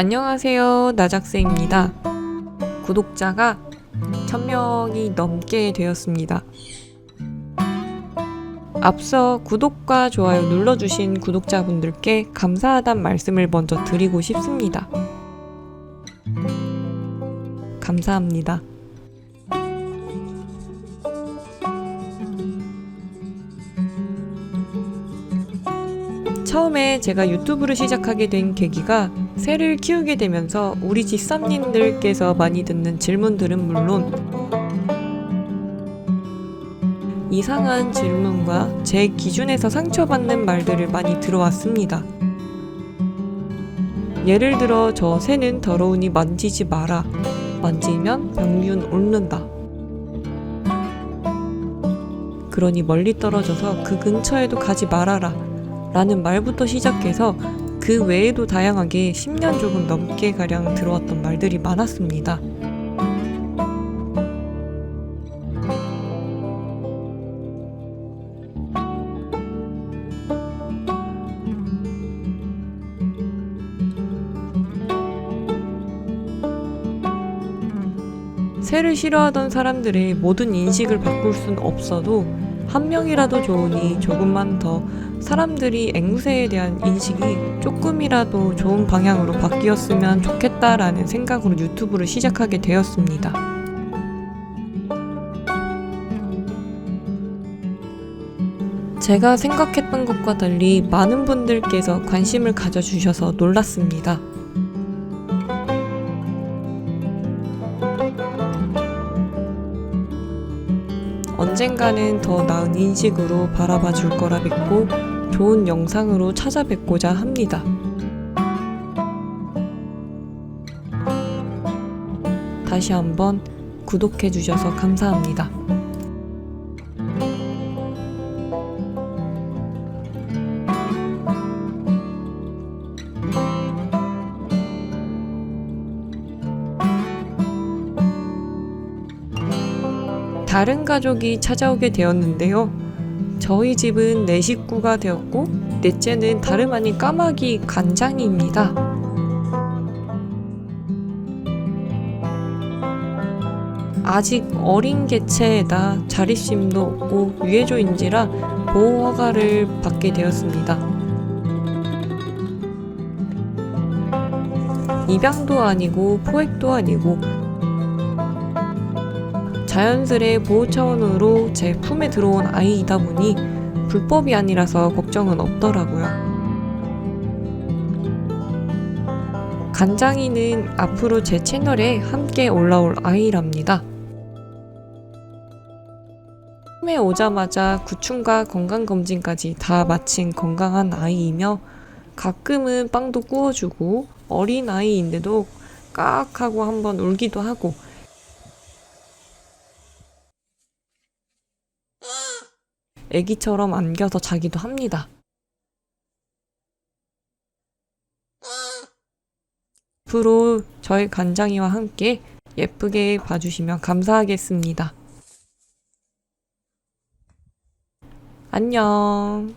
안녕하세요. 나작새입니다. 구독자가 1000명이 넘게 되었습니다. 앞서 구독과 좋아요 눌러주신 구독자분들께 감사하단 말씀을 먼저 드리고 싶습니다. 감사합니다. 처음에 제가 유튜브를 시작하게 된 계기가 새를 키우게 되면서 우리 집사님들께서 많이 듣는 질문들은 물론 이상한 질문과 제 기준에서 상처받는 말들을 많이 들어왔습니다. 예를 들어 저 새는 더러우니 만지지 마라. 만지면 병균 옮는다. 그러니 멀리 떨어져서 그 근처에도 가지 말아라. 라는 말부터 시작해서 그 외에도 다양하게 10년 조금 넘게 가량 들어왔던 말들이 많았습니다. 새를 싫어하던 사람들의 모든 인식을 바꿀 순 없어도 한 명이라도 좋으니 조금만 더 사람들이 앵무새에 대한 인식이 조금이라도 좋은 방향으로 바뀌었으면 좋겠다라는 생각으로 유튜브를 시작하게 되었습니다. 제가 생각했던 것과 달리 많은 분들께서 관심을 가져주셔서 놀랐습니다. 언젠가는 더 나은 인식으로 바라봐 줄 거라 믿고 좋은 영상으로 찾아뵙고자 합니다. 다시 한번 구독해 주셔서 감사합니다. 다른 가족이 찾아오게 되었는데요. 저희 집은 네 식구가 되었고 넷째는 다름 아닌 까마귀 간장이입니다. 아직 어린 개체에다 자립심도 없고 유해조인지라 보호 허가를 받게 되었습니다. 입양도 아니고 포획도 아니고 자연스레 보호 차원으로 제 품에 들어온 아이이다 보니 불법이 아니라서 걱정은 없더라고요. 간장이는 앞으로 제 채널에 함께 올라올 아이랍니다. 처음에 오자마자 구충과 건강검진까지 다 마친 건강한 아이이며 가끔은 빵도 구워주고 어린 아이인데도 깍 하고 한번 울기도 하고 애기처럼 안겨서 자기도 합니다. 앞으로 저희 간장이와 함께 예쁘게 봐주시면 감사하겠습니다. 안녕.